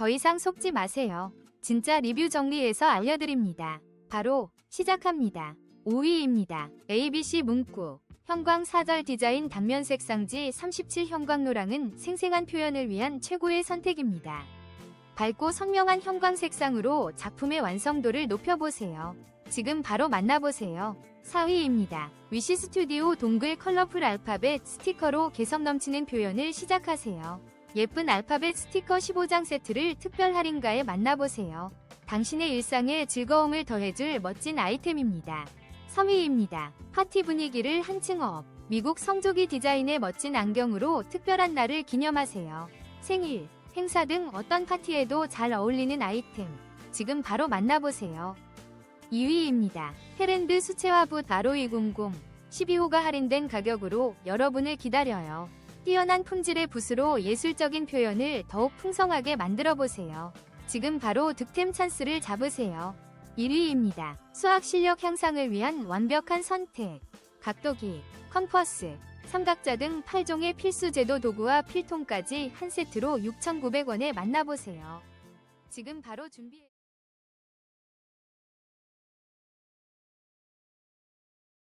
더 이상 속지 마세요. 진짜 리뷰 정리해서 알려드립니다. 바로 시작합니다. 5위입니다. ABC 문구 형광 사절 디자인 단면 색상지 37 형광노랑은 생생한 표현을 위한 최고의 선택입니다. 밝고 선명한 형광 색상으로 작품의 완성도를 높여보세요. 지금 바로 만나보세요. 4위입니다. 위시 스튜디오 동글 컬러풀 알파벳 스티커로 개성 넘치는 표현을 시작하세요. 예쁜 알파벳 스티커 15장 세트를 특별 할인가에 만나보세요. 당신의 일상에 즐거움을 더해줄 멋진 아이템입니다. 3위입니다. 파티 분위기를 한층 업. 미국 성조기 디자인의 멋진 안경으로 특별한 날을 기념하세요. 생일, 행사 등 어떤 파티에도 잘 어울리는 아이템. 지금 바로 만나보세요. 2위입니다. 헤랜드 수채화붓 RO200 12호가 할인된 가격으로 여러분을 기다려요. 뛰어난 품질의 붓으로 예술적인 표현을 더욱 풍성하게 만들어 보세요. 지금 바로 득템 찬스를 잡으세요. 1위입니다. 수학 실력 향상을 위한 완벽한 선택. 각도기, 컴퍼스, 삼각자 등 8종의 필수 제도 도구와 필통까지 한 세트로 6,900원에 만나보세요. 지금 바로 준비